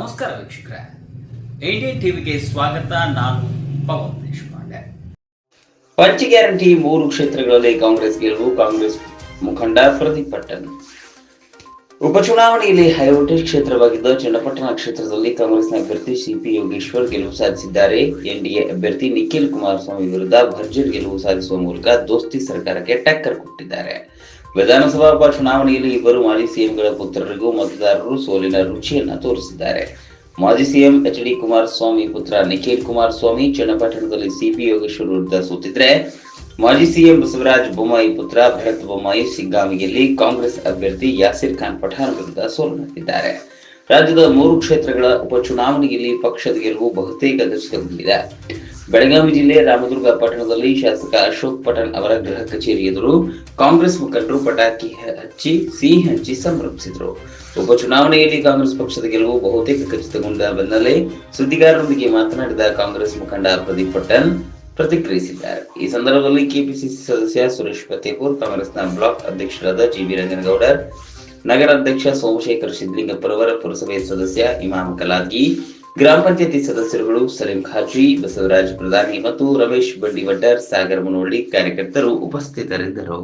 ನಮಸ್ಕಾರ ವೀಕ್ಷಕರೇ. ಇಂಡಿಯನ್ ಟಿವಿಗೆ ಸ್ವಾಗತ. ನಾನು ಪವನ್ ದೇಶಪಾಂಡೆ. ಪಂಚ ಗ್ಯಾರಂಟಿ ಮೂರು ಕ್ಷೇತ್ರಗಳಲ್ಲಿ ಕಾಂಗ್ರೆಸ್ ಗೆಲುವು, ಕಾಂಗ್ರೆಸ್ ಮುಖಂಡ ಪ್ರದೀಪ್ ಉಪಚುನಾವಣೆಯಲ್ಲಿ ಹೈವೋಲ್ಟೇಜ್ ಕ್ಷೇತ್ರವಾಗಿದ್ದ, ಚನ್ನಪಟ್ಟಣ ಕ್ಷೇತ್ರದಲ್ಲಿ ಕಾಂಗ್ರೆಸ್ನ ಅಭ್ಯರ್ಥಿ ಸಿಪಿ ಯೋಗೇಶ್ವರ್ ಗೆಲುವು ಸಾಧಿಸಿದ್ದಾರೆ. ಎನ್ಡಿಎ ಅಭ್ಯರ್ಥಿ ನಿಖಿಲ್ ಕುಮಾರಸ್ವಾಮಿ ವಿರುದ್ಧ ಭರ್ಜರಿ ಗೆಲುವು ಸಾಧಿಸುವ ಮೂಲಕ ದೋಸ್ತಿ ಸರ್ಕಾರಕ್ಕೆ ಟಕ್ಕರ್ ಕೊಟ್ಟಿದ್ದಾರೆ. ವಿಧಾನಸಭಾ ಉಪಚುನಾವಣೆಯಲ್ಲಿ ಇಬ್ಬರು ಮಾಜಿ ಸಿಎಂಗಳ ಪುತ್ರರಿಗೂ ಮತದಾರರು ಸೋಲಿನ ರುಚಿಯನ್ನ ತೋರಿಸಿದ್ದಾರೆ. ಮಾಜಿ ಸಿಎಂ ಎಚ್ ಡಿ ಕುಮಾರಸ್ವಾಮಿ ಪುತ್ರ ನಿಖಿಲ್ ಕುಮಾರಸ್ವಾಮಿ ಚನ್ನಪಟ್ಟಣದಲ್ಲಿ ಸಿಪಿ ಯೋಗೇಶ್ವರ್ ವಿರುದ್ಧ ಸೋತಿದ್ರೆ, ಮಾಜಿ ಸಿಎಂ ಬಸವರಾಜ ಬೊಮ್ಮಾಯಿ ಪುತ್ರ ಭರತ್ ಬೊಮ್ಮಾಯಿ ಸಿಗ್ಗಾಮಿಯಲ್ಲಿ ಕಾಂಗ್ರೆಸ್ ಅಭ್ಯರ್ಥಿ ಯಾಸಿರ್ ಖಾನ್ ಪಠಾಣ್ ವಿರುದ್ಧ ಸೋಲುತ್ತಿದ್ದಾರೆ ರಾಜ್ಯದ ಮೂರು ಕ್ಷೇತ್ರಗಳ ಉಪಚುನಾವಣೆಯಲ್ಲಿ ಪಕ್ಷದ ಗೆಲುವು ಬಹುತೇಕ ಖಚಿತಗೊಂಡಿದೆ ಬೆಳಗಾವಿ ಜಿಲ್ಲೆ ರಾಮದುರ್ಗ ಪಟ್ಟಣದಲ್ಲಿ ಶಾಸಕ ಅಶೋಕ್ ಪಠಣ್ ಅವರ ಗೃಹ ಕಚೇರಿ ಎದುರು ಕಾಂಗ್ರೆಸ್ ಮುಖಂಡರು ಪಟಾಕಿ ಹಚ್ಚಿ, ಸಿಹಿ ಹಂಚಿ ಸಂಭ್ರಮಿಸಿದರು. ಉಪಚುನಾವಣೆಯಲ್ಲಿ ಕಾಂಗ್ರೆಸ್ ಪಕ್ಷದ ಗೆಲುವು ಬಹುತೇಕ ಖಚಿತಗೊಂಡ ಬೆನ್ನಲ್ಲೇ ಸುದ್ದಿಗಾರರೊಂದಿಗೆ ಮಾತನಾಡಿದ ಕಾಂಗ್ರೆಸ್ ಮುಖಂಡ ಪ್ರದೀಪ್ ಪಟ್ಟಣ್ ಪ್ರತಿಕ್ರಿಯಿಸಿದ್ದಾರೆ. ಈ ಸಂದರ್ಭದಲ್ಲಿ ಕೆಪಿಸಿಸಿ ಸದಸ್ಯ ಸುರೇಶ್ ಫತೇಪುರ್ ಕಾಂಗ್ರೆಸ್ನ ಬ್ಲಾಕ್ ಅಧ್ಯಕ್ಷರಾದ ಜಿ ವಿ ರಂಗನಗೌಡರ್ ನಗರಾಧ್ಯಕ್ಷ ಸೋಮಶೇಖರ್ ಸಿದ್ಲಿಂಗಪ್ಪರವರ ಪುರಸಭೆ ಸದಸ್ಯ ಇಮಾಮ್ ಕಲಾದ್ಗಿ ಗ್ರಾಮ ಪಂಚಾಯತಿ ಸದಸ್ಯರುಗಳು ಸಲೀಂ ಖಾಜಿ ಬಸವರಾಜ್ ಪ್ರಧಾನಿ ಮತ್ತು ರಮೇಶ್ ಬಂಡಿವಡ್ಡರ್ ಸಾಗರ ಮುನವಳ್ಳಿ ಕಾರ್ಯಕರ್ತರು ಉಪಸ್ಥಿತರಿದ್ದರು.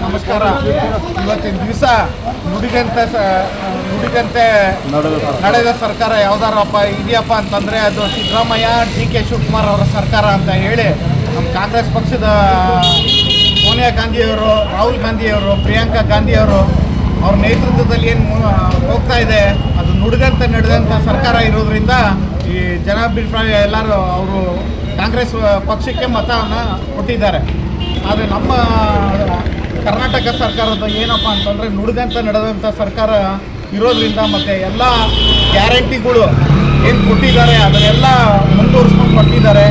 ನಮಸ್ಕಾರ. ಇವತ್ತಿನ ದಿವಸ ನುಡಿದಂತೆ ಸ- ನುಡಿದಂತೆ ನಡೆದ ಸರ್ಕಾರ ಯಾವ್ದಾರಪ್ಪ ಇದೆಯಪ್ಪ ಅಂತಂದ್ರೆ ಅದು ಸಿದ್ದರಾಮಯ್ಯ, ಡಿ ಕೆ ಶಿವಕುಮಾರ್ ಅವರ ಸರ್ಕಾರ ಅಂತ ಹೇಳಿ ನಮ್ಮ ಕಾಂಗ್ರೆಸ್ ಪಕ್ಷದ ಸೋನಿಯಾ ಗಾಂಧಿಯವರು, ರಾಹುಲ್ ಗಾಂಧಿಯವರು, ಪ್ರಿಯಾಂಕಾ ಗಾಂಧಿಯವರು ಅವ್ರ ನೇತೃತ್ವದಲ್ಲಿ ಏನು ಹೋಗ್ತಾ ಇದೆ, ಅದು ನುಡಿದಂತೆ ನಡೆದಂಥ ಸರ್ಕಾರ ಇರೋದ್ರಿಂದ ಈ ಜನಾಭಿಪ್ರಾಯ ಎಲ್ಲರೂ ಅವರು ಕಾಂಗ್ರೆಸ್ ಪಕ್ಷಕ್ಕೆ ಮತವನ್ನು ಕೊಟ್ಟಿದ್ದಾರೆ. ಆದರೆ ನಮ್ಮ ಕರ್ನಾಟಕ ಸರ್ಕಾರದ ಏನಪ್ಪ ಅಂತಂದರೆ ನುಡಿದಂತೆ ನಡೆದಂಥ ಸರ್ಕಾರ ಇರೋದ್ರಿಂದ ಮತ್ತು ಎಲ್ಲ ಗ್ಯಾರಂಟಿಗಳು ಏನು ಕೊಟ್ಟಿದ್ದಾರೆ, ಅದನ್ನೆಲ್ಲ ಮುಂದುವರಿಸ್ಕೊಂಡು ಕೊಟ್ಟಿದ್ದಾರೆ.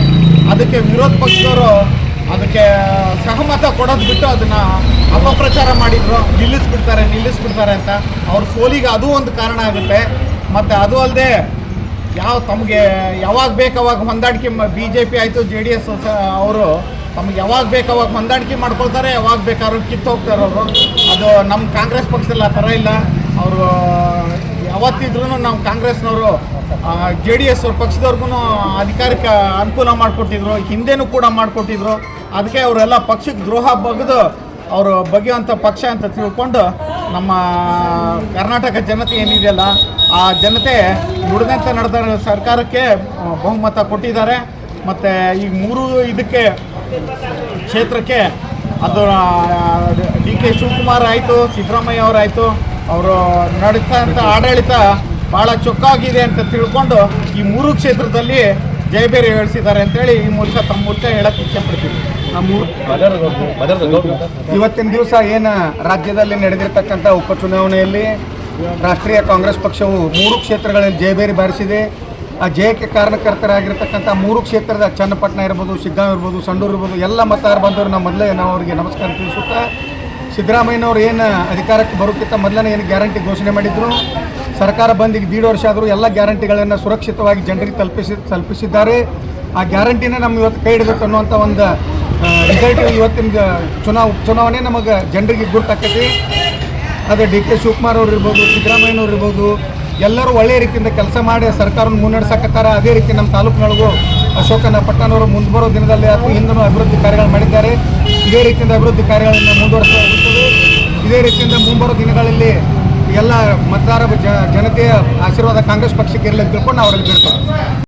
ಅದಕ್ಕೆ ವಿರೋಧ ಪಕ್ಷದವರು ಅದಕ್ಕೆ ಸಹಮತ ಕೊಡೋದು ಬಿಟ್ಟು ಅದನ್ನು ಅಪಪ್ರಚಾರ ಮಾಡಿದ್ರು. ನಿಲ್ಲಿಸ್ಬಿಡ್ತಾರೆ ನಿಲ್ಲಿಸ್ಬಿಡ್ತಾರೆ ಅಂತ. ಅವ್ರ ಸೋಲಿಗೆ ಅದು ಒಂದು ಕಾರಣ ಆಗುತ್ತೆ. ಮತ್ತು ಅದು ಅಲ್ಲದೆ ಯಾವ ತಮಗೆ ಯಾವಾಗ ಬೇಕಾವಾಗ ಹೊಂದಾಣಿಕೆ ಬಿ ಜೆ ಪಿ ಆಯಿತು ಜೆ ಡಿ ಎಸ್ ಅವರು ತಮಗೆ ಯಾವಾಗ ಬೇಕಾವಾಗ ಹೊಂದಾಣಿಕೆ ಮಾಡ್ಕೊಳ್ತಾರೆ, ಯಾವಾಗ ಬೇಕಾದ್ರೂ ಕಿತ್ತು ಹೋಗ್ತಾರೆ ಅವರು. ಅದು ನಮ್ಮ ಕಾಂಗ್ರೆಸ್ ಪಕ್ಷದಲ್ಲಿ ಆ ಥರ ಇಲ್ಲ. ಅವರು ಯಾವತ್ತಿದ್ರೂ ನಾವು ಕಾಂಗ್ರೆಸ್ನವರು ಜೆ ಡಿ ಎಸ್ ಅವ್ರ ಪಕ್ಷದವ್ರಿಗೂ ಅಧಿಕಾರಕ್ಕೆ ಅನುಕೂಲ ಮಾಡಿಕೊಟ್ಟಿದ್ರು. ಹಿಂದೆನೂ ಕೂಡ ಮಾಡಿಕೊಟ್ಟಿದ್ರು. ಅದಕ್ಕೆ ಅವರೆಲ್ಲ ಪಕ್ಷಕ್ಕೆ ದ್ರೋಹ ಬಗೆದು ಅವರು ಬಗೆಯುವಂಥ ಪಕ್ಷ ಅಂತ ತಿಳ್ಕೊಂಡು ನಮ್ಮ ಕರ್ನಾಟಕ ಜನತೆ ಏನಿದೆಯಲ್ಲ ಆ ಜನತೆ ನುಡಿದಂತೆ ನಡೆದ ಸರ್ಕಾರಕ್ಕೆ ಬಹುಮತ ಕೊಟ್ಟಿದ್ದಾರೆ. ಮತ್ತು ಈ ಮೂರು ಇದಕ್ಕೆ ಕ್ಷೇತ್ರಕ್ಕೆ ಅದು ಡಿ ಕೆ ಶಿವಕುಮಾರ್ ಆಯಿತು, ಸಿದ್ದರಾಮಯ್ಯ ಅವರಾಯಿತು ಅವರು ನಡೀತಂಥ ಆಡಳಿತ ಭಾಳ ಚೊಕ್ಕಾಗಿದೆ ಅಂತ ತಿಳ್ಕೊಂಡು ಈ ಮೂರು ಕ್ಷೇತ್ರದಲ್ಲಿ ಜಯಬೇರಿ ಹೇಳಿಸಿದ್ದಾರೆ ಅಂತೇಳಿ ಈ ಮೂಲಕ ತಮ್ಮ ಮೂಲಕ ಹೇಳಕ್ಕೆ ಇಷ್ಟಪಡ್ತೀವಿ ನಮ್ಮ ಇವತ್ತಿನ ದಿವಸ ಏನು ರಾಜ್ಯದಲ್ಲಿ ನಡೆದಿರ್ತಕ್ಕಂಥ ಉಪಚುನಾವಣೆಯಲ್ಲಿ ರಾಷ್ಟ್ರೀಯ ಕಾಂಗ್ರೆಸ್ ಪಕ್ಷವು ಮೂರು ಕ್ಷೇತ್ರಗಳಲ್ಲಿ ಜಯಭೇರಿ ಬಾರಿಸಿದೆ. ಆ ಜಯಕ್ಕೆ ಕಾರಣಕರ್ತರಾಗಿರ್ತಕ್ಕಂಥ ಮೂರು ಕ್ಷೇತ್ರದ ಚನ್ನಪಟ್ಟಣ ಇರ್ಬೋದು, ಶಿಗ್ಗಾಂವ್ ಇರ್ಬೋದು, ಸಂಡೂರು ಇರ್ಬೋದು, ಎಲ್ಲ ಮತದಾರ ಬಂದವರು ನಾವು ಮೊದಲೇ ನಾವು ಅವರಿಗೆ ನಮಸ್ಕಾರ ತಿಳಿಸುತ್ತಾ, ಸಿದ್ದರಾಮಯ್ಯನವರು ಏನು ಅಧಿಕಾರಕ್ಕೆ ಬರೋಕ್ಕಿಂತ ಮೊದಲನೇ ಏನು ಗ್ಯಾರಂಟಿ ಘೋಷಣೆ ಮಾಡಿದ್ರು? ಸರ್ಕಾರ ಬಂದಿಗೆ ದೀಡ್ ವರ್ಷ ಆದರೂ ಎಲ್ಲ ಗ್ಯಾರಂಟಿಗಳನ್ನು ಸುರಕ್ಷಿತವಾಗಿ ಜನರಿಗೆ ತಲುಪಿಸಿ ತಲುಪಿಸಿದ್ದಾರೆ. ಆ ಗ್ಯಾರಂಟಿನ ನಮ್ಮ ಇವತ್ತು ಕೈ ಹಿಡಬೇಕು ಅನ್ನುವಂಥ ಒಂದು ರಿಸಲ್ಟ್ ಇವತ್ತಿನ ಚುನಾವ್, ಚುನಾವಣೆ ನಮಗೆ ಜನರಿಗೆ ಗುರ್ತಾಕೈತಿ. ಅದು ಡಿ ಕೆ ಶಿವಕುಮಾರ್ ಅವ್ರು ಇರ್ಬೋದು ಸಿದ್ದರಾಮಯ್ಯನವ್ರು ಇರ್ಬೋದು, ಎಲ್ಲರೂ ಒಳ್ಳೆಯ ರೀತಿಯಿಂದ ಕೆಲಸ ಮಾಡಿ ಸರ್ಕಾರವನ್ನು ಮುನ್ನಡೆಸಕತ್ತಾರ. ಅದೇ ರೀತಿ ನಮ್ಮ ತಾಲೂಕಿನೊಳಗೂ ಅಶೋಕನ ಪಟ್ಟಣವರು ಮುಂದೆ ಬರೋ ದಿನದಲ್ಲಿ ಅಥವಾ ಹಿಂದೂ ಅಭಿವೃದ್ಧಿ ಕಾರ್ಯಗಳು ಮಾಡಿದ್ದಾರೆ. ಇದೇ ರೀತಿಯಿಂದ ಅಭಿವೃದ್ಧಿ ಕಾರ್ಯಗಳನ್ನು ಮುಂದುವರಿಸಲಾಗುತ್ತದೆ ಇದೇ ರೀತಿಯಿಂದ ಮುಂಬರೋ ದಿನಗಳಲ್ಲಿ ಎಲ್ಲ ಮತದಾರ ಜನತೆಯ ಆಶೀರ್ವಾದ ಕಾಂಗ್ರೆಸ್ ಪಕ್ಷಕ್ಕೆ ಇರಲಿ ತಿಳ್ಕೊಂಡು ಅವರಲ್ಲಿ ಬಿಡ್ತೇವೆ